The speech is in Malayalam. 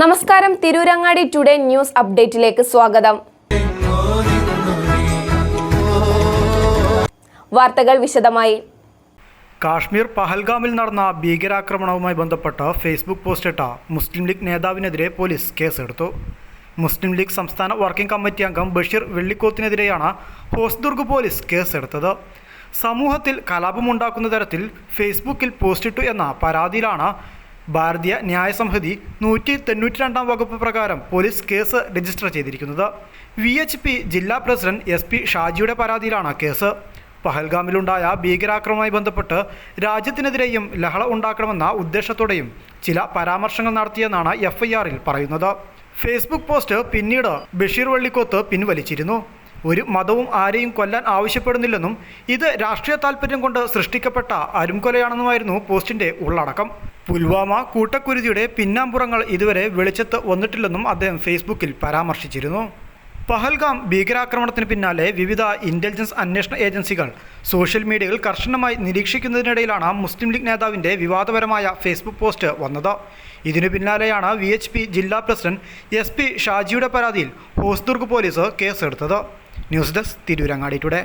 നമസ്കാരം. തിരൂരങ്ങാടി ടുഡേ ന്യൂസ് അപ്ഡേറ്റിലേക്ക് സ്വാഗതം. വാർത്തകൾ വിശദമായി. കാശ്മീർ പഹൽഗാമിൽ നടന്ന ഭീകരാക്രമണവുമായി ബന്ധപ്പെട്ട് ഫേസ്ബുക്ക് പോസ്റ്റിട്ട മുസ്ലിം ലീഗ് നേതാവിനെതിരെ പോലീസ് കേസെടുത്തു. മുസ്ലിം ലീഗ് സംസ്ഥാന വർക്കിംഗ് കമ്മിറ്റി അംഗം ബഷീർ വെള്ളിക്കോത്തിനെതിരെയാണ് ഹോസ്ദുർഗ് പോലീസ് കേസെടുത്തത്. സമൂഹത്തിൽ കലാപമുണ്ടാക്കുന്ന തരത്തിൽ ഫേസ്ബുക്കിൽ പോസ്റ്റിട്ടു എന്ന പരാതിയിലാണ് ഭാരതീയ ന്യായസംഹിതി നൂറ്റി തൊണ്ണൂറ്റി രണ്ടാം വകുപ്പ് പ്രകാരം പോലീസ് കേസ് രജിസ്റ്റർ ചെയ്തിരിക്കുന്നത്. വി എച്ച് പി ജില്ലാ പ്രസിഡന്റ് എസ് പി ഷാജിയുടെ പരാതിയിലാണ് കേസ്. പഹൽഗാമിലുണ്ടായ ഭീകരാക്രമണവുമായി ബന്ധപ്പെട്ട് രാജ്യത്തിനെതിരെയും ലഹള ഉണ്ടാക്കണമെന്ന ഉദ്ദേശത്തോടെയും ചില പരാമർശങ്ങൾ നടത്തിയെന്നാണ് എഫ് ഐ ആറിൽ പറയുന്നത്. ഫേസ്ബുക്ക് പോസ്റ്റ് പിന്നീട് ബഷീർ വള്ളിക്കോത്ത് പിൻവലിച്ചിരുന്നു. ഒരു മതവും ആരെയും കൊല്ലാൻ ആവശ്യപ്പെടുന്നില്ലെന്നും ഇത് രാഷ്ട്രീയ താൽപ്പര്യം കൊണ്ട് സൃഷ്ടിക്കപ്പെട്ട അരുംകൊലയാണെന്നുമായിരുന്നു പോസ്റ്റിന്റെ ഉള്ളടക്കം. പുൽവാമ കൂട്ടക്കുരുതിയുടെ പിന്നാമ്പുറങ്ങൾ ഇതുവരെ വെളിച്ചത്ത് വന്നിട്ടില്ലെന്നും അദ്ദേഹം ഫേസ്ബുക്കിൽ പരാമർശിച്ചിരുന്നു. പഹൽഗാം ഭീകരാക്രമണത്തിന് പിന്നാലെ വിവിധ ഇന്റലിജൻസ് അന്വേഷണ ഏജൻസികൾ സോഷ്യൽ മീഡിയയിൽ കർശനമായി നിരീക്ഷിക്കുന്നതിനിടയിലാണ് മുസ്ലിം ലീഗ് നേതാവിന്റെ വിവാദപരമായ ഫേസ്ബുക്ക് പോസ്റ്റ് വന്നത്. ഇതിനു പിന്നാലെയാണ് വി എച്ച് പി ജില്ലാ പ്രസിഡന്റ് എസ് പി ഷാജിയുടെ പരാതിയിൽ ഹോസ്ദുർഗ് പോലീസ് കേസെടുത്തത്. News desk Tirurangadi today.